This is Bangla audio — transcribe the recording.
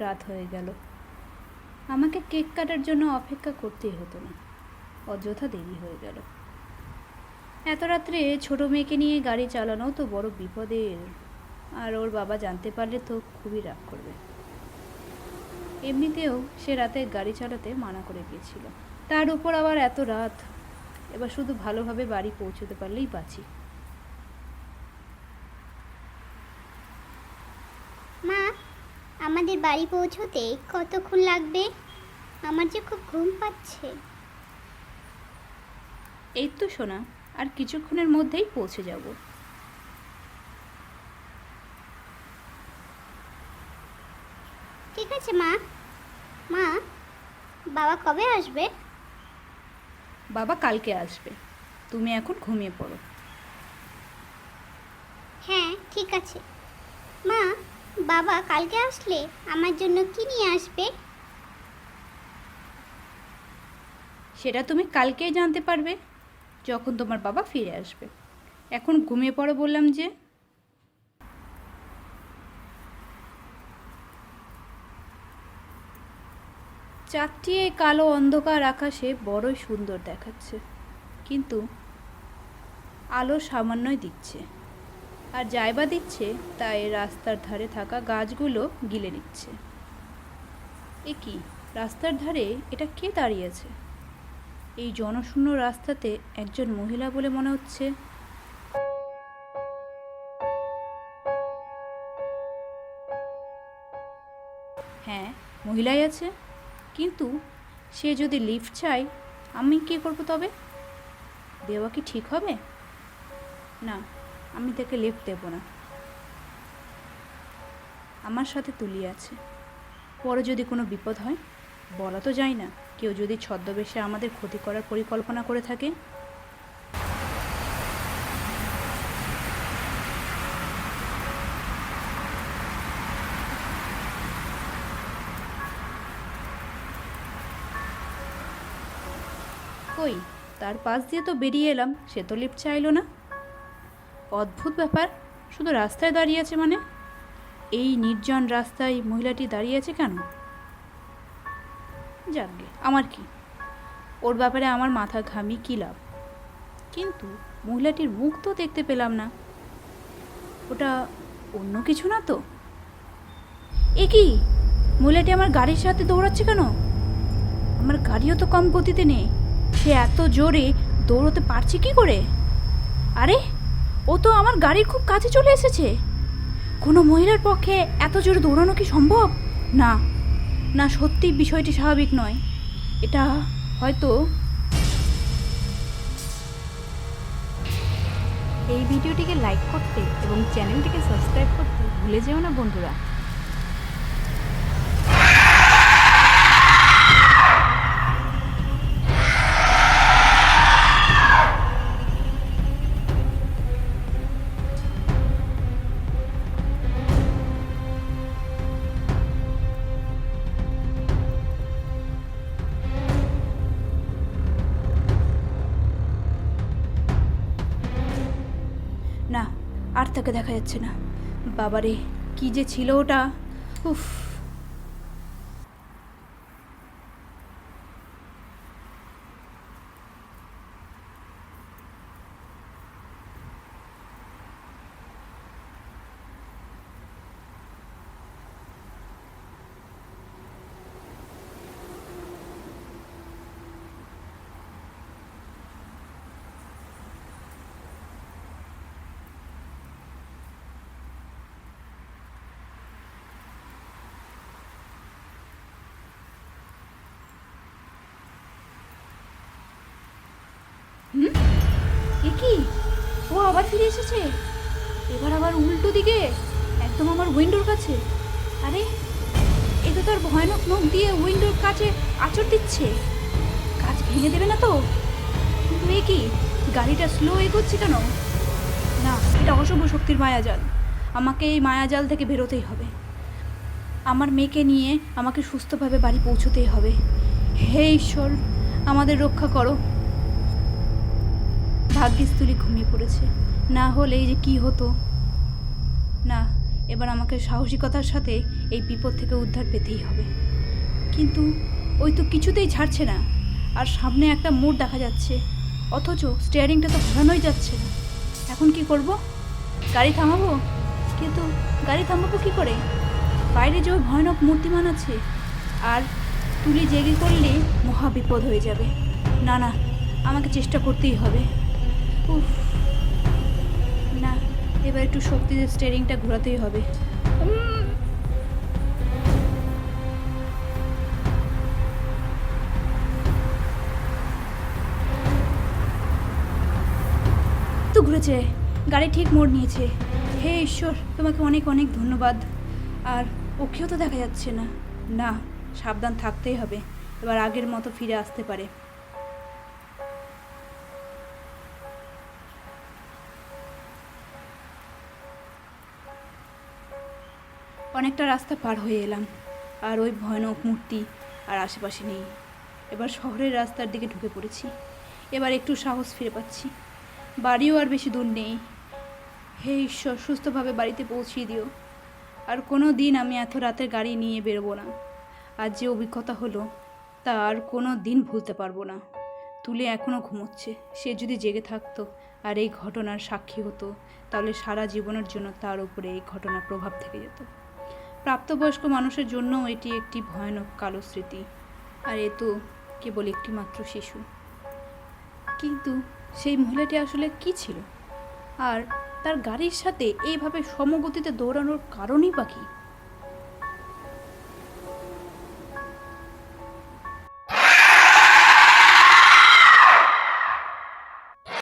রাত হয়ে গেল। আমাকে কেক কাটার জন্য অপেক্ষা করতেই হতো না। অযথা দেরি হয়ে গেল। এত রাত্রে ছোট মেয়েকে নিয়ে গাড়ি চালানো তো বড় বিপদের। আর ওর বাবা জানতে পারলে তো খুবই রাগ করবে। এমনিতেও সে রাতে গাড়ি চালাতে মানা করে গিয়েছিল। তার উপর আবার এত রাত। এবার শুধু ভালোভাবে বাড়ি পৌঁছতে পারলেই বাঁচি মা আমাদের বাড়ি পৌঁছতে কতক্ষণ লাগবে? আমার যে খুব ঘুম পাচ্ছে। এই তো শোনা আর কিছুক্ষণের মধ্যেই পৌঁছে যাব। ঠিক আছে মা। মা বাবা কবে আসবে? বাবা কালকে আসবে। তুমি এখন ঘুমিয়ে পড়ো। হ্যাঁ ঠিক আছে। মা বাবা কালকে আসলে আমার জন্য কি নিয়ে আসবে? সেটা তুমি কালকেই জানতে পারবে, যখন তোমার বাবা ফিরে আসবে। এখন ঘুমিয়ে পড়ো বললাম যে। চারটি এই কালো অন্ধকার আকাশে বড়ই সুন্দর দেখাচ্ছে, কিন্তু আলো সামান্যই দিচ্ছে। আর যাইবা দিচ্ছে, তাই রাস্তার ধারে থাকা গাছগুলো গিলে নিচ্ছে। এ কি, রাস্তার ধারে এটা কে দাঁড়িয়েছে এই জনশূন্য রাস্তাতে একজন মহিলা বলে মনে হচ্ছে। হ্যাঁ মহিলাই আছে। কিন্তু সে যদি লিফট চাই আমি কি করব তবে? দেওয়া কি ঠিক হবে? না আমি তাকে লেফট দেব না। আমার সাথে তুলি আছে। পরে যদি কোনো বিপদ হয়, বলা তো যায় না, কেউ যদি ছদ্মবেশে আমাদের ক্ষতি করার পরিকল্পনা করে থাকে। কই, তার পাশ দিয়ে তো বেরিয়ে এলাম, সে তো লিফট চাইলো না। অদ্ভুত ব্যাপার। শুধু রাস্তায় দাঁড়িয়ে আছে মানে? এই নির্জন রাস্তায় মহিলাটি দাঁড়িয়ে আছে কেন? যাকগে, আমার কি? ওর ব্যাপারে আমার মাথা ঘামি কী লাভ? কিন্তু মহিলাটির মুখ তো দেখতে পেলাম না। ওটা অন্য কিছু না তো? এ কি? মহিলাটি আমার গাড়ির সাথে দৌড়াচ্ছে কেন? আমার গাড়িও তো কম গতিতে নেই। সে এত জোরে দৌড়তে পারছে কি করে? আরে ও তো আমার গাড়ির খুব কাছে চলে এসেছে। কোনো মহিলার পক্ষে এত জোরে দৌড়ানো কি সম্ভব? না। না, সত্যি বিষয়টি স্বাভাবিক নয়। এটা হয়তো এই ভিডিওটিকে লাইক করতে এবং চ্যানেলটিকে সাবস্ক্রাইব করতে ভুলে যেও না বন্ধুরা। আর তাকে দেখা যাচ্ছে না। বাবারে কি যে ছিল ওটা? উফ। কি? ও আবার ফিরে এসেছে? এবার আবার উল্টো দিকে, একদম আমার উইন্ডোর কাছে। আরে, এ তো তার ভয়ানক মুখ দিয়ে উইন্ডোর কাছে আচর দিচ্ছে। কাজ ভেঙে দেবে না তো? এ কি? গাড়িটা স্লো এগোচ্ছে কেন? না, এটা অশুভ শক্তির মায়াজাল। আমাকে এই মায়াজাল থেকে বেরোতেই হবে। আমার মেয়েকে নিয়ে আমাকে সুস্থভাবে বাড়ি পৌঁছতেই হবে। হে ঈশ্বর, আমাদের রক্ষা করো। ভাগ্যিস তুলি ঘুমিয়ে পড়েছে। না হলে এই যে কি হতো? না, এবার আমাকে সাহসিকতার সাথে এই বিপদ থেকে উদ্ধার পেতেই হবে। কিন্তু ওই তো কিছুতেই ছাড়ছে না। আর সামনে একটা মোড় দেখা যাচ্ছে। অথচ স্টিয়ারিংটা তো ঘোরানোই যাচ্ছে না। এখন কি করব? গাড়ি থামাবো? কিন্তু গাড়ি থামাবো কি করে? বাইরে যে ওই ভয়ানক মূর্তিমান আছে, আর তুলি জেগে করলে মহা বিপদ হয়ে যাবে। না না, আমাকে চেষ্টা করতেই হবে। উফ। না, এবার একটু শক্তিতে স্টিয়ারিংটা ঘোরাতেই হবে। তো ঘুরেছে, গাড়ি ঠিক মোড় নিয়েছে। হে ঈশ্বর, তোমাকে অনেক অনেক ধন্যবাদ। আর ওকেও তো দেখা যাচ্ছে না। না, সাবধান থাকতেই হবে। এবার আগের মতো ফিরে আসতে পারে। অনেকটা রাস্তা পার হয়ে এলাম। আর ওই ভয়ানক মূর্তি আর আশেপাশে নেই। এবার শহরের রাস্তার দিকে ঢুকে পড়েছি। এবার একটু সাহস ফিরে পাচ্ছি। বাড়িও আর বেশি দূর নেই। হে ঈশ্বর, সুস্থভাবে বাড়িতে পৌঁছিয়ে দিও। আর কোনো দিন আমি এত রাতের গাড়ি নিয়ে বেরোবো না। আর যে অভিজ্ঞতা হলো, তা আর কোনো দিন ভুলতে পারব না। তুলে এখনও ঘুমোচ্ছে। সে যদি জেগে থাকতো আর এই ঘটনার সাক্ষী হতো, তাহলে সারা জীবনের জন্য তার উপরে এই ঘটনার প্রভাব থেকে যেত। প্রাপ্তবয়স্ক মানুষের জন্য এটি একটি ভয়ানক কালো স্মৃতি। আর এ তো কেবল একটি মাত্র শিশু। কিন্তু সেই মহিলাটি আসলে কি ছিল? আর তার গাড়ির সাথে এইভাবে সমগতিতে দৌড়ানোর কারণই বা কী?